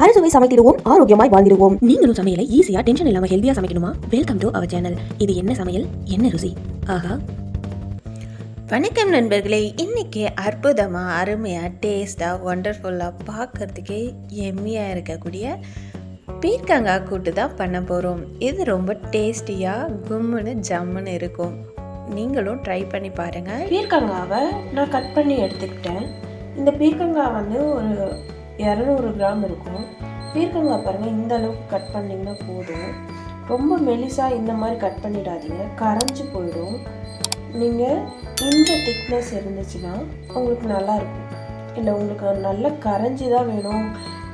அறுசுவை சமைத்திடுவோம் ஆரோக்கியமாய் வாழ்ந்திடுவோம். நீங்களும் சமையலை ஈஸியா டென்ஷன் இல்லாம ஹெல்தியா சமைக்கணுமா? வெல்கம் டு அவர் சேனல் இது என்ன சமையல்? என்ன ருசி? ஆஹா. வணக்கம் நண்பர்களே. இன்னைக்கு அற்புதமாக அருமையாக டேஸ்ட்டாக ஒண்டர்ஃபுல்லாக பார்க்கறதுக்கே எம்மியாக இருக்கக்கூடிய பீர்க்கங்காய் கூட்டு தான் பண்ண போகிறோம் இது ரொம்ப டேஸ்டியாக கும்முன்னு ஜம்முன்னு இருக்கும். நீங்களும் ட்ரை பண்ணி பாருங்கள் பீர்க்கங்காவை நான் கட் பண்ணி எடுத்துக்கிட்டேன். இந்த பீர்க்கங்காய் வந்து ஒரு இரநூறு கிராம் இருக்கும். பீர்க்கங்காய் பாருங்கள் இந்த அளவுக்கு கட் பண்ணிங்கன்னா போதும். ரொம்ப மெலிசாக இந்த மாதிரி கட் பண்ணிடாதீங்க. கரைஞ்சி போயிடும். நீங்கள் இந்த திக்னஸ் இருந்துச்சுன்னா உங்களுக்கு நல்லா இருக்கும். இல்லை உங்களுக்கு நல்லா கரைஞ்சி தான் வேணும்.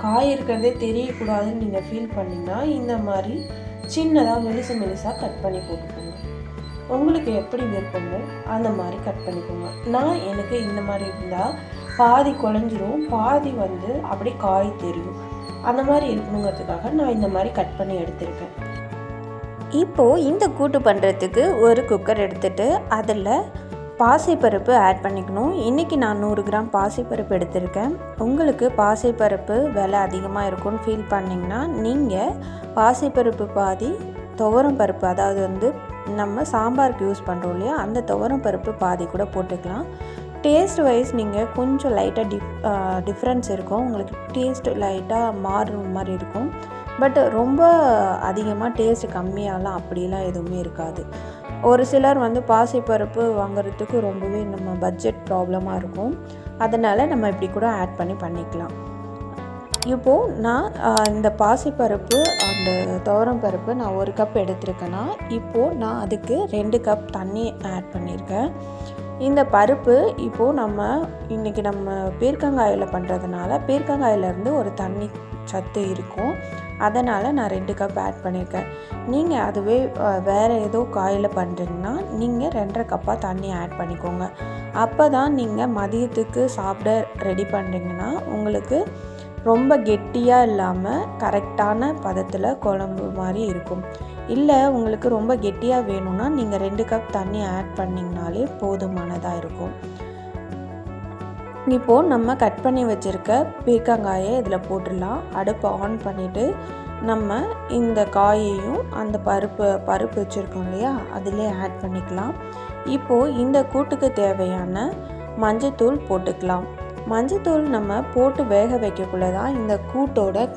காய் இருக்கிறதே தெரியக்கூடாதுன்னு நீங்கள் ஃபீல் பண்ணிங்கன்னா இந்த மாதிரி சின்னதாக மெலிசு மெலிசாக கட் பண்ணி போட்டுக்கோங்க. உங்களுக்கு எப்படி விருப்பமோ அந்த மாதிரி கட் பண்ணிக்கோங்க. நான் எனக்கு இந்த மாதிரி இருந்தால் பாதி குழஞ்சிரும் பாதி வந்து அப்படியே காய் தெரியும். அந்த மாதிரி இருக்கணுங்கிறதுக்காக நான் இந்த மாதிரி கட் பண்ணி எடுத்திருக்கேன். இப்போது இந்த கூட்டு பண்ணுறதுக்கு ஒரு குக்கர் எடுத்துட்டு அதில் பாசிப்பருப்பு ஆட் பண்ணிக்கணும். இன்றைக்கி நான் நூறு கிராம் பாசிப்பருப்பு எடுத்திருக்கேன். உங்களுக்கு பாசிப்பருப்பு விலை அதிகமாக இருக்கும்னு ஃபீல் பண்ணிங்கன்னா நீங்கள் பாசிப்பருப்பு பாதி துவரம் பருப்பு அதாவது வந்து நம்ம சாம்பாருக்கு யூஸ் பண்ணுறோம் இல்லையா அந்த துவரம் பருப்பு பாதி கூட போட்டுக்கலாம். டேஸ்ட் வைஸ் நீங்கள் கொஞ்சம் லைட்டாக டிஃப் டிஃப்ரென்ஸ் இருக்கும். உங்களுக்கு டேஸ்ட் லைட்டாக மாறுற மாதிரி இருக்கும். பட் ரொம்ப அதிகமாக டேஸ்ட் கம்மியாகலாம் அப்படிலாம் எதுவுமே இருக்காது. ஒரு சிலர் வந்து பாசிப்பருப்பு வாங்குறதுக்கு ரொம்பவே நம்ம பட்ஜெட் ப்ராப்ளமாக இருக்கும். அதனால் நம்ம இப்படி கூட ஆட் பண்ணி பண்ணிக்கலாம். இப்போது நான் இந்த பாசிப்பருப்பு அந்த துவரம் பருப்பு நான் ஒரு கப் எடுத்திருக்கேன்னா இப்போது நான் அதுக்கு ரெண்டு கப் தண்ணி ஆட் பண்ணியிருக்கேன். இந்த பருப்பு இப்போது நம்ம இன்றைக்கி நம்ம பீர்க்கங்காயில் பண்ணுறதுனால பீர்க்கங்காயிலேருந்து ஒரு தண்ணி சத்து இருக்கும். அதனால் நான் ரெண்டு கப் ஆட் பண்ணியிருக்கேன் நீங்கள் அதுவே வேறு ஏதோ காயில் பண்ணுறீங்கன்னா நீங்கள் ரெண்டரை கப்பாக தண்ணி ஆட் பண்ணிக்கோங்க. அப்போ தான் நீங்கள் மதியத்துக்கு சாப்பிட ரெடி பண்ணுறீங்கன்னா உங்களுக்கு ரொம்ப கெட்டியாக இல்லாமல் கரெக்டான பதத்தில் குழம்பு மாதிரி இருக்கும். இல்லை உங்களுக்கு ரொம்ப கெட்டியாக வேணும்னா நீங்கள் ரெண்டு கப் தண்ணி ஆட் பண்ணிங்கனாலே போதுமானதாக இருக்கும். இப்போது நம்ம கட் பண்ணி வச்சுருக்க பீர்க்கங்காயை இதில் போட்டுடலாம். அடுப்பை ஆன் பண்ணிவிட்டு நம்ம இந்த காயையும் அந்த பருப்பு பருப்பு வச்சுருக்கோம் இல்லையா அதிலே ஆட் பண்ணிக்கலாம். இப்போது இந்த கூட்டுக்கு தேவையான மஞ்சத்தூள் போட்டுக்கலாம். மஞ்சத்தூள் நம்ம போட்டு வேக வைக்கக்குள்ள தான் இந்த கூட்டோட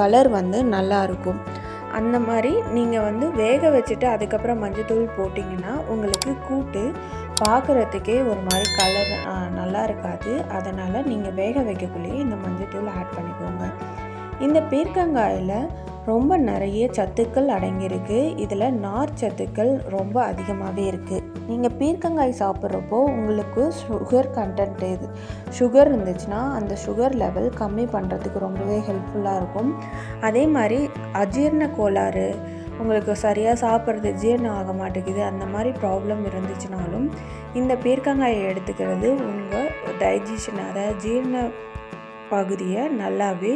கலர் வந்து நல்லா இருக்கும். அந்த மாதிரி நீங்கள் வந்து வேக வச்சுட்டு அதுக்கப்புறம் மஞ்சத்தூள் போட்டிங்கன்னா உங்களுக்கு கூட்டு பார்க்குறதுக்கே ஒரு மாதிரி கலர் நல்லா இருக்காது. அதனால் நீங்கள் வேக வைக்கக்குள்ளேயே இந்த மஞ்சத்தூள் ஆட் பண்ணிக்கோங்க. இந்த பீர்க்கங்காயில் ரொம்ப நிறைய சத்துக்கள் அடங்கியிருக்கு. இதில் நார் சத்துக்கள் ரொம்ப அதிகமாகவே இருக்குது நீங்கள் பீர்க்கங்காய் சாப்பிட்றப்போ உங்களுக்கு சுகர் கண்டென்ட் இது சுகர் இருந்துச்சுன்னா அந்த சுகர் லெவல் கம்மி பண்ணுறதுக்கு ரொம்பவே ஹெல்ப்ஃபுல்லாக இருக்கும். அதே மாதிரி அஜீரண கோளாறு உங்களுக்கு சரியாக சாப்பிட்றது ஜீரணம் ஆக மாட்டேங்குது அந்த மாதிரி ப்ராப்ளம் இருந்துச்சுனாலும் இந்த பீர்க்கங்காயை எடுத்துக்கிறது உங்கள் டைஜஷன் அதாவது ஜீரண பகுதியை நல்லாவே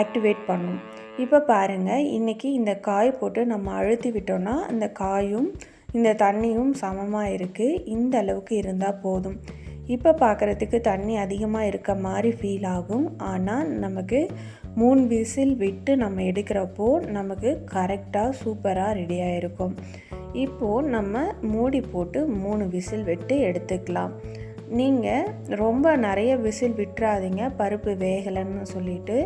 ஆக்டிவேட் பண்ணும். இப்போ பாருங்கள் இன்றைக்கி இந்த காய் போட்டு நம்ம அழுத்தி விட்டோம்னா அந்த காயும் இந்த தண்ணியும் சமமாக இருக்குது இந்த அளவுக்கு இருந்தால் போதும். இப்போ பார்க்குறதுக்கு தண்ணி அதிகமாக இருக்க மாதிரி ஃபீல் ஆகும். ஆனால் நமக்கு மூணு விசில் விட்டு நம்ம எடுக்கிறப்போ நமக்கு கரெக்டாக சூப்பராக ரெடியாக இருக்கும் இப்போது நம்ம மூடி போட்டு மூணு விசில் விட்டு எடுத்துக்கலாம். நீங்கள் ரொம்ப நிறைய விசில் விட்டுறாதீங்க. பருப்பு வேகலைன்னு சொல்லிட்டு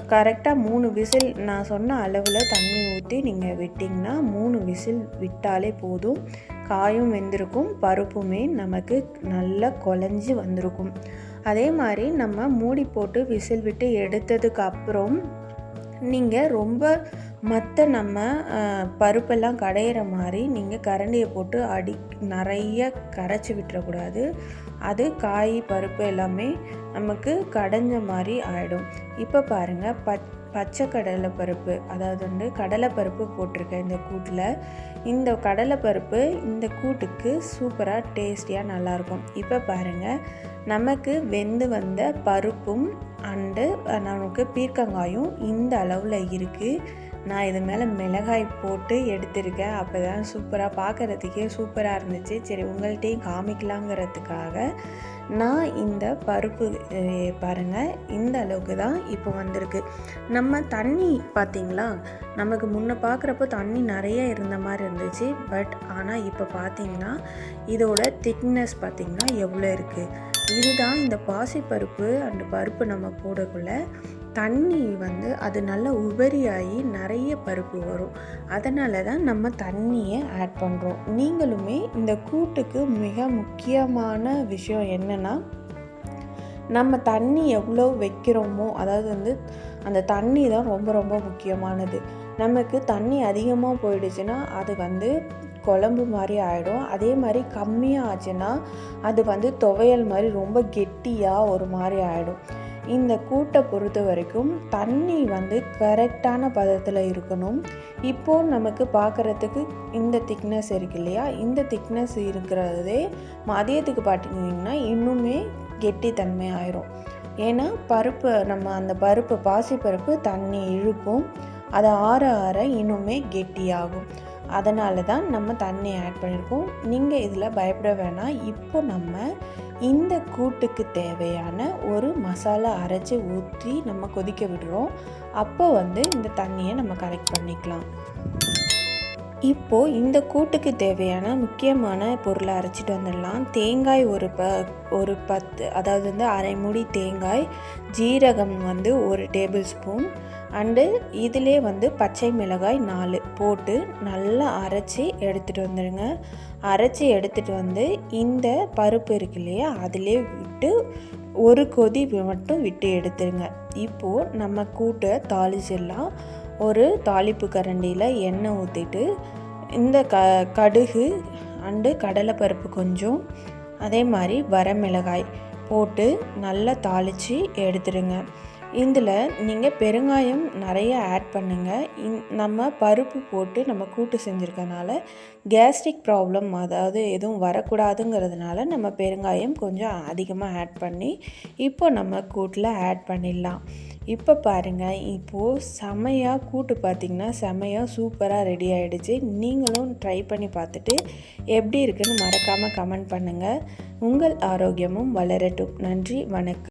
கரெக்டாக மூணு விசில் நான் சொன்ன அளவில் தண்ணி ஊற்றி நீங்கள் விட்டிங்கன்னா மூணு விசில் விட்டாலே போதும். காயும் வெந்திருக்கும் பருப்புமே நமக்கு நல்லா குழஞ்சி வந்திருக்கும். அதே மாதிரி நம்ம மூடி போட்டு விசில் விட்டு எடுத்ததுக்கு அப்புறம் நீங்கள் ரொம்ப மற்ற நம்ம பருப்பெல்லாம் கடையிற மாதிரி நீங்கள் கரண்டியை போட்டு அடி நிறைய கரைச்சி விட்டுறக்கூடாது. அது காய் பருப்பு எல்லாமே நமக்கு கடைஞ்ச மாதிரி ஆகிடும் இப்போ பாருங்கள் பச் பச்சை கடலை பருப்பு அதாவது வந்து கடலைப்பருப்பு போட்டிருக்கேன் இந்த கூட்டில். இந்த கடலைப்பருப்பு இந்த கூட்டுக்கு சூப்பராக டேஸ்டியாக நல்லாயிருக்கும். இப்போ பாருங்கள் நமக்கு வெந்து வந்த பருப்பும் அண்டு நமக்கு பீர்க்கங்காயும் இந்த அளவில் இருக்குது நான் இது மேலே மிளகாய் போட்டு எடுத்திருக்கேன். அப்போ தான் சூப்பராக பார்க்குறதுக்கே சூப்பராக இருந்துச்சு. சரி உங்கள்கிட்டையும் காமிக்கலாங்கிறதுக்காக நான் இந்த பருப்பு பாருங்கள் இந்த அளவுக்கு தான் இப்போ வந்திருக்கு. நம்ம தண்ணி பார்த்திங்களா நமக்கு முன்ன பார்க்குறப்போ தண்ணி நிறைய இருந்த மாதிரி இருந்துச்சு. பட் ஆனால் இப்போ பார்த்திங்கன்னா இதோட திக்னஸ் பார்த்திங்கன்னா எவ்வளோ இருக்குது இதுதான் இந்த பாசிப்பருப்பு அந்த பருப்பு நம்ம போடக்குள்ள. தண்ணி வந்து அது நல்லா உபரியாகி நிறைய பருப்பு வரும். அதனால தான் நம்ம தண்ணியை ஆட் பண்ணுறோம் நீங்களுமே இந்த கூட்டுக்கு மிக முக்கியமான விஷயம் என்னென்னா நம்ம தண்ணி எவ்வளோ வைக்கிறோமோ அதாவது வந்து அந்த தண்ணி தான் ரொம்ப ரொம்ப முக்கியமானது. நமக்கு தண்ணி அதிகமாக போயிடுச்சுன்னா அது வந்து குழம்பு மாதிரி ஆகிடும் அதே மாதிரி கம்மியாக ஆச்சுன்னா அது வந்து துவையல் மாதிரி ரொம்ப கெட்டியாக ஒரு மாதிரி ஆகிடும் இந்த கூட்டை பொறுத்த வரைக்கும் தண்ணி வந்து கரெக்டான பதத்தில் இருக்கணும். இப்போது நமக்கு பார்க்குறதுக்கு இந்த திக்னஸ் இருக்கு இல்லையா? இந்த திக்னஸ் இருக்கிறதே மதியத்துக்கு பார்த்தீங்கன்னா இன்னுமே கெட்டித்தன்மை ஆயிரும். ஏன்னா பருப்பு நம்ம அந்த பருப்பு பாசிப்பருப்பு தண்ணி இழுக்கும். அது ஆற ஆற இன்னுமே கெட்டியாகும். அதனால தான் நம்ம தண்ணி ஆட் பண்ணியிருக்கோம் நீங்கள் இதில் பயப்பட வேணாம். இப்போ நம்ம இந்த கூட்டுக்கு தேவையான ஒரு மசாலா அரைச்சி ஊற்றி நம்ம கொதிக்க விடுறோம். அப்போ வந்து இந்த தண்ணியை நம்ம கரெக்ட் பண்ணிக்கலாம். இப்போது இந்த கூட்டுக்கு தேவையான முக்கியமான பொருளை அரைச்சிட்டு வந்துடலாம். தேங்காய் ஒரு ப ஒரு பத்து அதாவது வந்து அரை மூடி தேங்காய் ஜீரகம் வந்து ஒரு டேபிள் ஸ்பூன் அண்டு இதிலே வந்து பச்சை மிளகாய் நாலு போட்டு நல்லா அரைச்சி எடுத்துகிட்டு வந்துடுங்க. அரைச்சி எடுத்துகிட்டு வந்து இந்த பருப்பு இருக்கு இல்லையா அதிலே விட்டு ஒரு கொதி மட்டும் விட்டு எடுத்துருங்க இப்போது நம்ம கூட்டை தாளிச்சிடலாம். ஒரு தாளிப்பு கரண்டியில் எண்ணெய் ஊற்றிட்டு இந்த க கடுகு அண்டு கடலைப்பருப்பு கொஞ்சம் அதே மாதிரி வரமிளகாய் போட்டு நல்லா தாளித்து எடுத்துடுங்க. இதில் நீங்கள் பெருங்காயம் நிறைய ஆட் பண்ணுங்கள் இன் நம்ம பருப்பு போட்டு நம்ம கூட்டு செஞ்சுருக்கனால கேஸ்ட்ரிக் ப்ராப்ளம் அதாவது எதுவும் வரக்கூடாதுங்கிறதுனால நம்ம பெருங்காயம் கொஞ்சம் அதிகமாக ஆட் பண்ணி இப்போ நம்ம கூட்டில் ஆட் பண்ணிடலாம். இப்போ பாருங்கள் இப்போது செமையாக கூட்டு பார்த்திங்கன்னா செமையாக சூப்பராக ரெடி ஆகிடுச்சு நீங்களும் ட்ரை பண்ணி பார்த்துட்டு எப்படி இருக்குன்னு மறக்காமல் கமெண்ட் பண்ணுங்கள் உங்கள் ஆரோக்கியமும் வளரட்டும். நன்றி வணக்கம்.